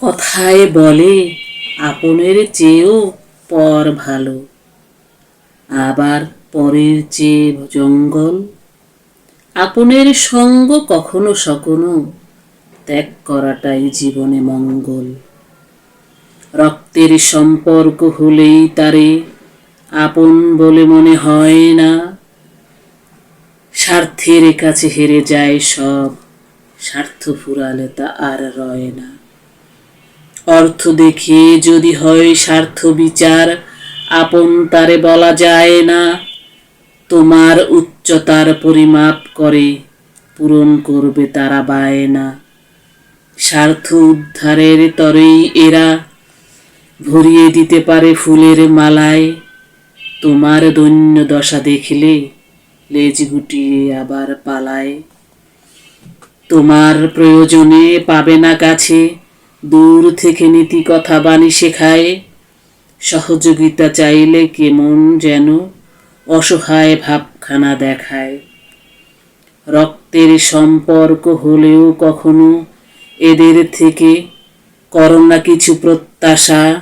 কথায় বলে, আপনের চেয়েও পর ভালো। আবার পরের চেয়ে জঙ্গল। আপনের সঙ্গ কখনো সকনো ত্যাগ করাটাই জীবনে মঙ্গল। রক্তের সম্পর্ক হলেই তারে আপন বলে মনে হয় না। স্বার্থের কাছে হেরে যায় সব, স্বার্থ ফুরালে তা আর রয় না। অর্থ দেখে যদি হয় স্বার্থ বিচার, আপন তারে বলা যায় না। তোমার উচ্চতার পরিমাপ করে পূরণ করবে তারা বায়না। স্বার্থ উদ্ধারের তরেই এরা ভরিয়ে দিতে পারে ফুলের মালায়। তোমার দৈন্য দশা দেখলে লেজ গুটিয়ে আবার পালায়। তোমার প্রয়োজনে পাবে না কাছে দূর থেকে নীতি কথা বাণী শেখায়। সহযোগিতা চাইলে কেমন যেন অসহায় ভাবখানা দেখায়। রক্তের সম্পর্ক হলেও কখনো এদের থেকে করো না কিছু প্রত্যাশা।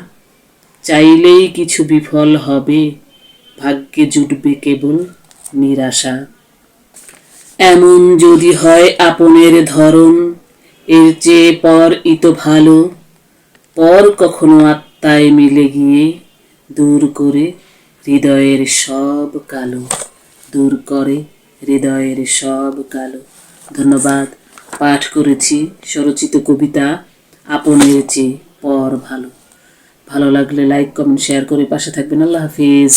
চাইলেই কিছু বিফল হবে, ভাগ্যে জুটবে কেবল নিরাশা। এমন যদি হয়, আপনের ধরন এর চেয়ে পর ইত ভালো। পর কখনো আত্মায় মিলে গিয়ে দূর করে হৃদয়ের সব কালো। দূর করে হৃদয়ের সব কালো। ধন্যবাদ। পাঠ করেছি। স্বরচিত কবিতা আপনের চেয়ে পর ভালো। ভালো লাগলে লাইক কমেন্ট শেয়ার করে পাশে থাকবেন। আল্লাহ হাফিজ।